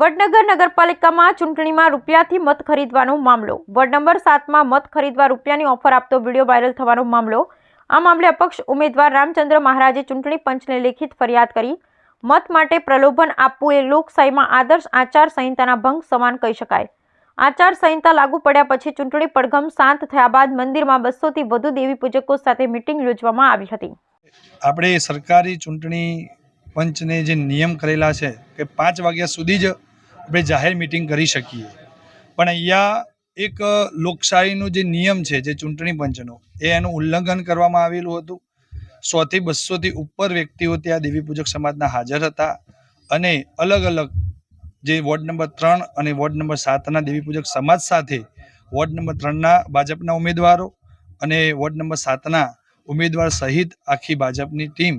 વડનગર નગરપાલિકામાં ચૂંટણીમાં રૂપિયાથી મત ખરીદવાનો મામલો. વોર્ડ નંબર સાતમાં મત ખરીદવા રૂપિયાની ઓફર આપતો વીડિયો વાયરલ થવાનો મામલો. આ મામલે અપક્ષ ઉમેદવાર રામચંદ્ર મહારાજે ચૂંટણી પંચને લેખિત ફરિયાદ કરી. મત માટે પ્રલોભન આપવું એ લોકશાહીમાં આદર્શ આચાર સંહિતાના ભંગ સમાન કહી શકાય. આચાર સંહિતા લાગુ પડ્યા પછી ચૂંટણી પડઘમ શાંત થયા બાદ મંદિરમાં બસોથી વધુ દેવી પૂજકો સાથે મિટિંગ યોજવામાં આવી હતી. આપણે સરકારી ચૂંટણી પંચને જે નિયમ કરેલા છે કે પાંચ વાગ્યા સુધી જ આપણે જાહેર મિટિંગ કરી શકીએ. પણ અહીંયા એક લોકશાહીનો જે નિયમ છે, જે ચૂંટણી પંચનો, એ એનું ઉલ્લંઘન કરવામાં આવેલું હતું. સોથી બસોથી ઉપર વ્યક્તિઓ ત્યાં દેવી પૂજક સમાજના હાજર હતા અને અલગ અલગ જે વોર્ડ નંબર ત્રણ અને વોર્ડ નંબર સાતના દેવી પૂજક સમાજ સાથે વોર્ડ નંબર ત્રણના ભાજપના ઉમેદવારો અને વોર્ડ નંબર સાતના ઉમેદવાર સહિત આખી ભાજપની ટીમ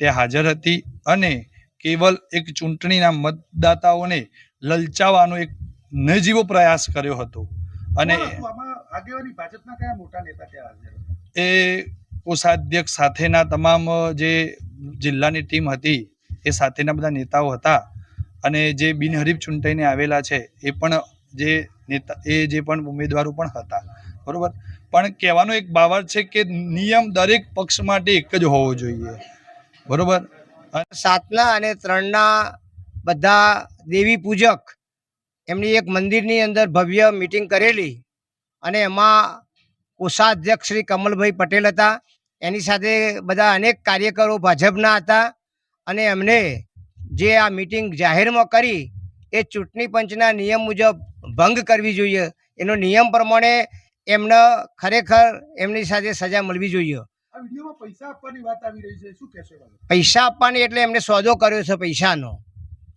ત્યાં હાજર હતી અને કેવલ એક ચૂંટણીના મતદાતાઓને લલચાવવાનો એક નજીવો પ્રયાસ કર્યો હતો. અને? એ કોષાધ્યક્ષ સાથેના તમામ જે જિલ્લાની ટીમ હતી એ સાથેના બધા નેતાઓ હતા. અને જે બિનહરીફ ચૂંટાઈને આવેલા છે એ પણ જે નેતા એ જે પણ ઉમેદવારો પણ હતા. બરોબર? પણ કહેવાનો એક બાવર છે કે નિયમ દરેક પક્ષ માટે એક જ હોવો જોઈએ. બરોબર? સાતના અને ત્રણના બધા દેવી પૂજક એમની એક મંદિરની અંદર ભવ્ય મિટિંગ કરેલી અને એમાં કોષાધ્યક્ષ શ્રી કમલભાઈ પટેલ હતા. એની સાથે બધા અનેક કાર્યકરો ભાજપના હતા અને એમને જે આ મિટિંગ જાહેરમાં કરી એ ચૂંટણી પંચના નિયમ મુજબ ભંગ કરવી જોઈએ. એનો નિયમ પ્રમાણે એમને ખરેખર એમની સાથે સજા મળવી જોઈએ. વિડીયોમાં પૈસા આપવાની વાત આવી રહી છે. શું કહેશો પૈસા આપવાની એટલે એમને સોદો કર્યો છે પૈસાનો.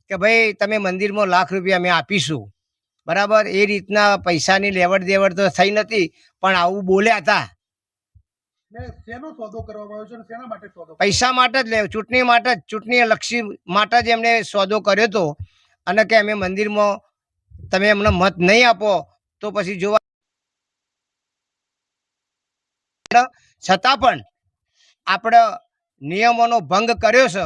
કે ભાઈ તમે મંદિરમાં લાખ રૂપિયા અમે આપીશું. બરાબર? એ રીતના પૈસાની લેવડ દેવડ તો થઈ નથી પણ આવું બોલ્યા હતા. પૈસા માટે જ લે ચૂંટણી માટે જ ચૂંટણી લક્ષી માટે જ એમને સોદો કર્યો હતો. અને કે અમે મંદિરમાં તમે એમને મત નહીં આપો તો પછી જોવા છતાં પણ આપણે નિયમોનો ભંગ કર્યો છે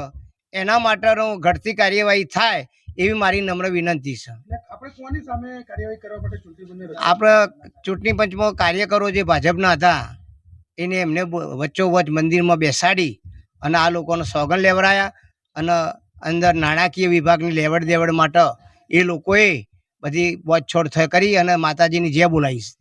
એના માટેનો ઘટતી કાર્યવાહી થાય એવી મારી નમ્ર વિનંતી છે. આપણે ચૂંટણી પંચમાં કાર્યકરો જે ભાજપના હતા એને એમને બ- વચ્ચોવચ મંદિરમાં બેસાડી અને આ લોકોને સોગન લેવડાયા અને અંદર નાણાકીય વિભાગની લેવડ દેવડ માટે એ લોકોએ બધી બોછોડ થઈ કરી અને માતાજીની જે બોલાવીશ